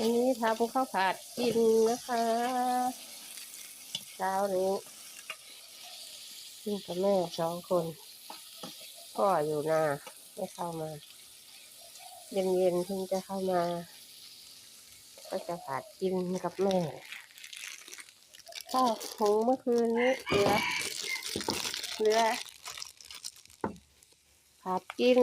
อันนี้ทำข้าวผัดกินนะคะเช้านี้กินกับแม่สองคนพ่ออยู่นาไม่เข้ามา เย็นๆเพิ่งจะเข้ามา ก็จะผัดกินกับแม่ข้าวหุงเมื่อคืนนี้เหลือเหลือผัดกิน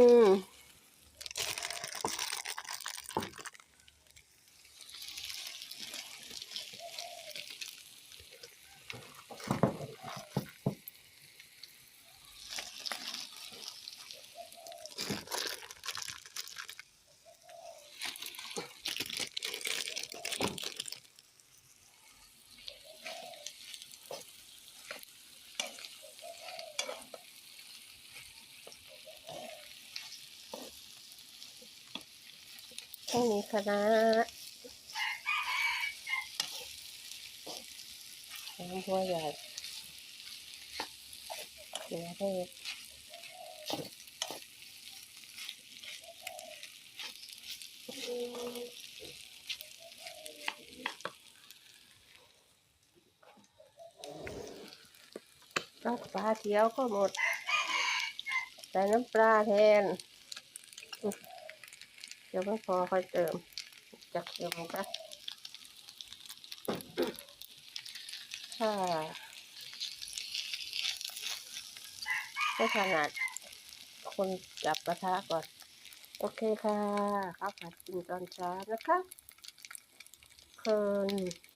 ต้องมีคณะน้ำหัวใหญ่เสือเทศก็ปลาเขียวก็หมด ใส่น้ำปลาแทน ดี๋ยวไม่พอค่อยเติมจากเติมกันถ้าไม่ถนัดคนจับกระทะก่อน โอเคค่ะข้าวผัดกินตอนเช้านะคะเพลิน